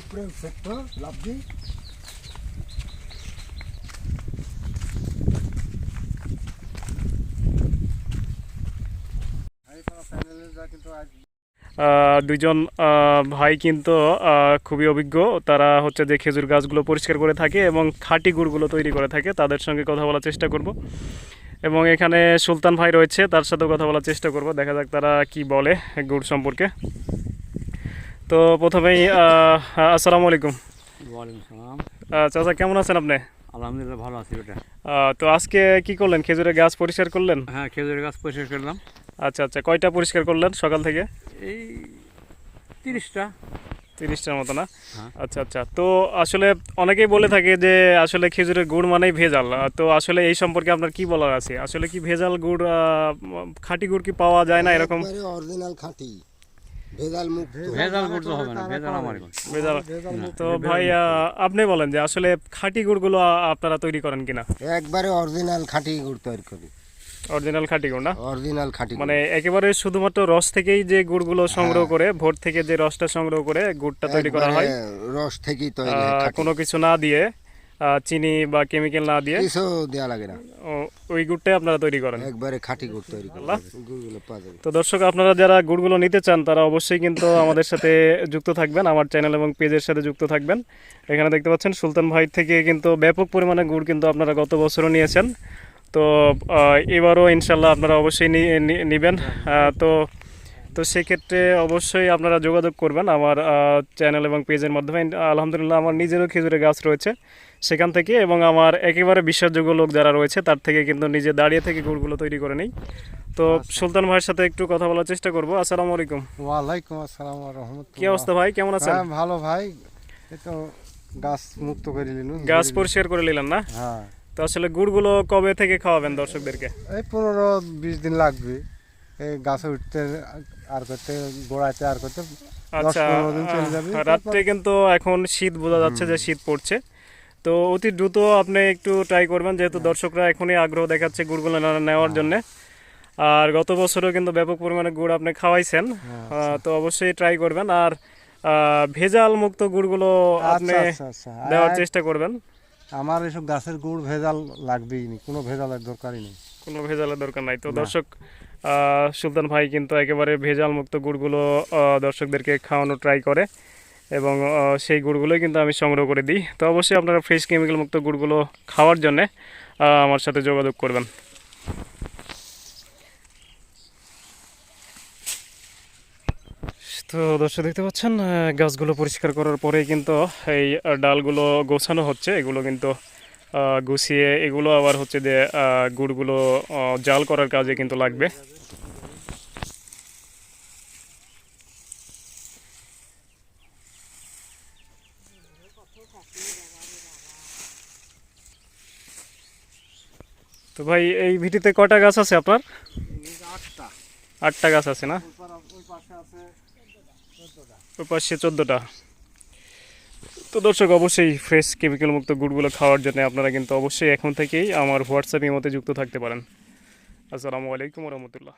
উপরে সেক্টর লাভ দিই আহ, দুইজন ভাই কিন্তু খুবই অভিজ্ঞ। তারা হচ্ছে যে খেজুর গাছগুলো পরিষ্কার করে থাকে এবং খাঁটি গুড়গুলো তৈরি করে থাকে। তাদের সঙ্গে কথা বলার চেষ্টা করব। এবং এখানে সুলতান ভাই রয়েছে তার সাথেও কথা বলার চেষ্টা করব। দেখা যাক তারা কি বলে গুড় সম্পর্কে। তো প্রথমেই আহ, আসসালামু আলাইকুম। চাচা কেমন আছেন আপনি? আলহামদুলিল্লাহ ভালো আছি ওটা তো আজকে কি করলেন? খেজুরের গাছ পরিষ্কার করলেন? হ্যাঁ খেজুরের গাছ পরিষ্কার করলাম। আচ্ছা আচ্ছা কয়টা পরিষ্কার করলেন সকাল থেকে? এই তিরিশটা। তিরিশটার মতো না? হ্যাঁ। আচ্ছা আচ্ছা তো আসলে অনেকেই বলে থাকে যে আসলে খেজুরের গুড় মানেই ভেজাল। তো আসলে এই সম্পর্কে আপনার কি বলার আছে? আসলে কি ভেজাল গুড় খাঁটি গুড় কি পাওয়া যায় না এরকম? অরিজিনাল খাঁটি। ভেজাল মুক্ত। ভেজাল করতে হবে না ভেজাল আমার ভেজাল তো ভাই আপনি বলেন যে আসলে খাঁটি গুড়গুলো আপনারা তৈরি করেন কিনা? একবারে অরিজিনাল খাঁটি গুড় তৈরি করি। অরিজিনাল খাঁটি গুড় না? অরিজিনাল খাঁটি মানে একেবারে শুধুমাত্র রস থেকেই যে গুড়গুলো সংগ্রহ হ্যাঁ। করে ভোর থেকে যে রসটা সংগ্রহ করে গুড়টা তৈরি করা হয় রস থেকেই তৈরি আহ, কোনো কিছু না দিয়ে চিনি বা কেমিক্যাল না দিয়ে কিছু দেওয়া লাগে না। ওই গুড়টাই আপনারা তৈরি করেন। একবারে খাঁটি গুড় তৈরি করি আল্লাহ। গুড়গুলো পাওয়া যাবে। তো দর্শক আপনারা যারা গুড়গুলো নিতে চান তারা অবশ্যই কিন্তু আমাদের সাথে যুক্ত থাকবেন আমার চ্যানেল এবং পেজের সাথে যুক্ত থাকবেন। এখানে দেখতে পাচ্ছেন সুলতান ভাই থেকে কিন্তু ব্যাপক পরিমাণে গুড় কিন্তু আপনারা গত বছরও নিয়েছেন। তো এবারও ইনশাল্লাহ আপনারা অবশ্যই নিবেন। তো তো সেক্ষেত্রে অবশ্যই আপনারা যোগাযোগ করবেন আমার চ্যানেল এবং পেজের মাধ্যমে। আলহামদুলিল্লাহ আমার নিজেরও খেজুরের গাছ রয়েছে সেখান থেকে এবং আমার একেবারে বিশ্বাসযোগ্য লোক যারা রয়েছে তার থেকে কিন্তু নিজে দাঁড়িয়ে থেকে গুড়গুলো তৈরি করে নিই। তো সুলতান ভাইয়ের সাথে একটু কথা বলার চেষ্টা করব। আসসালামু আলাইকুম। ওয়ালাইকুম আসসালাম রহমতুল্লাহ। কি অবস্থা ভাই? কেমন আছেন? হ্যাঁ ভালো ভাই। তো গাছ মুক্ত করে নিল গাছ পরিষ্কার করে নিলেন না? হ্যাঁ। তো আসলে গুড়গুলো কবে থেকে খাওয়াবেন দর্শকদেরকে? এই পনেরো বিশ দিন লাগবে। গাছে উঠতে আর করতে গোড়াতে আর করতে আচ্ছা রাত্রে কিন্তু এখন শীত বোঝা যাচ্ছে যে শীত পড়ছে। তো অতি দ্রুত আপনি একটু ট্রাই করবেন যেহেতু দর্শকরা এখনই আগ্রহ দেখাচ্ছে গুড়গুলো নেওয়ার জন্য। আর গত বছরও কিন্তু ব্যাপক পরিমাণে গুড় আপনি খাওয়াইছেন। আহ, তো অবশ্যই ট্রাই করবেন। আর ভেজাল মুক্ত গুড়গুলো আপনি আচ্ছা আচ্ছা। আচ্ছা দেওয়ার চেষ্টা করবেন। আমার এসব গাছের গুড় ভেজাল লাগবেই নি। কোনো ভেজালের দরকারই নেই। কোনো ভেজালের দরকার নাই। তো দর্শক সুলতান ভাই কিন্তু একেবারে ভেজাল মুক্ত গুড়গুলো দর্শকদেরকে খাওয়ানো ট্রাই করে এবং সেই গুড়গুলোই কিন্তু আমি সংগ্রহ করে দিই। তো অবশ্যই আপনারা ফ্রেশ কেমিক্যাল মুক্ত গুড়গুলো খাওয়ার জন্যে আমার সাথে যোগাযোগ করবেন। তো দর্শক দেখতে পাচ্ছেন গাছগুলো পরিষ্কার করার পরে কিন্তু এই ডালগুলো গোছানো হচ্ছে। এগুলো কিন্তু গুছিয়ে এগুলো আবার হচ্ছে যে গুড়গুলো জাল করার কাজে কিন্তু লাগবে। তো ভাই, এই ভিটিতে কটা গাছ আছে আপনার? আটটা গাছ আছে না? ওই পাশে চোদ্দোটা। তো দর্শক, অবশ্যই ফ্রেশ কেমিক্যাল মুক্ত গুড়গুলো খাওয়ার জন্য আপনারা কিন্তু অবশ্যই এখন থেকেই আমার হোয়াটসঅ্যাপের মতে যুক্ত থাকতে পারেন। আসসালামু আলাইকুম রহমতুল্লাহ।